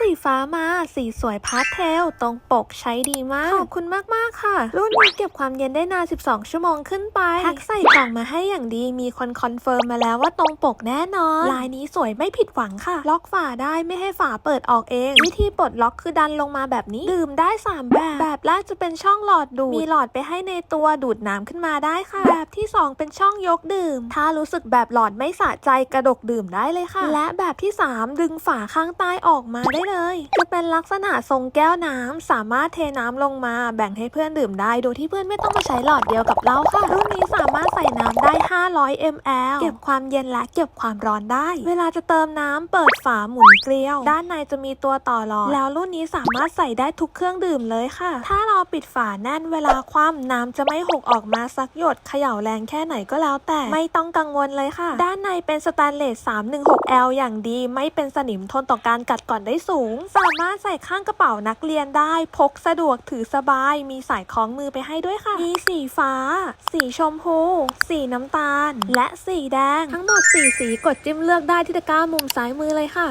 สีฟ้ามา สีสวยพาสเทล ตรงปกใช้ดีมาก ขอบคุณมาก ๆ ค่ะ รุ่นนี้เก็บความเย็นได้นาน 12 ชั่วโมงขึ้นไปแพ็คใส่กล่องมาให้อย่างดี มีคนคอนเฟิร์มมาแล้วว่าตรงปกแน่นอน ลายนี้สวยไม่ผิดหวังค่ะ ล็อกฝาได้ไม่ให้ฝาเปิดออกเอง วิธีปลดล็อกคือดันลงมาแบบนี้ ดื่มได้ 3 แบบ แบบแรกจะเป็นช่องหลอดดูด มีหลอดไปให้ในตัวดูดน้ำขึ้นมาได้ค่ะ แบบที่ 2 เป็นช่องยกดื่ม ถ้ารู้สึกแบบหลอดไม่สะใจกระดกดื่มได้เลยค่ะ และแบบที่ 3 ดึงฝาข้างใต้ออกมาได้เลย จะเป็นลักษณะทรงแก้วน้ำสามารถเทน้ำลงมาแบ่งให้เพื่อนดื่มได้ โดยที่เพื่อนไม่ต้องมาใช้หลอดเดียวกับเราค่ะ รุ่นนี้สามารถใส่น้ำได้ 500 ml เก็บความเย็นและเก็บความร้อนได้ เวลาจะเติมน้ำเปิดฝาหมุนเกลียว ด้านในจะมีตัวต่อหลอด แล้วรุ่นนี้สามารถใส่ได้ทุกเครื่องดื่มเลยค่ะถ้าเราปิดฝาแน่นเวลาคว่ำน้ำจะไม่หกออกมาสักหยดเขย่าแรงแค่ไหนก็แล้วแต่ไม่ต้องกังวลเลยค่ะ ด้านในเป็นสแตนเลส 316L อย่างดี ไม่เป็นสนิมทนต่อการกัดก่อนได้สูง สามารถใส่ข้างกระเป๋านักเรียนได้ พกสะดวกถือสบาย มีสายคล้องมือไปให้ด้วยค่ะ มีสีฟ้า สีชมพู สีน้ำตาล และสีแดง ทั้งหมด 4 สีกดจิ้มเลือกได้ที่ตะกร้ามุมซ้ายมือเลยค่ะ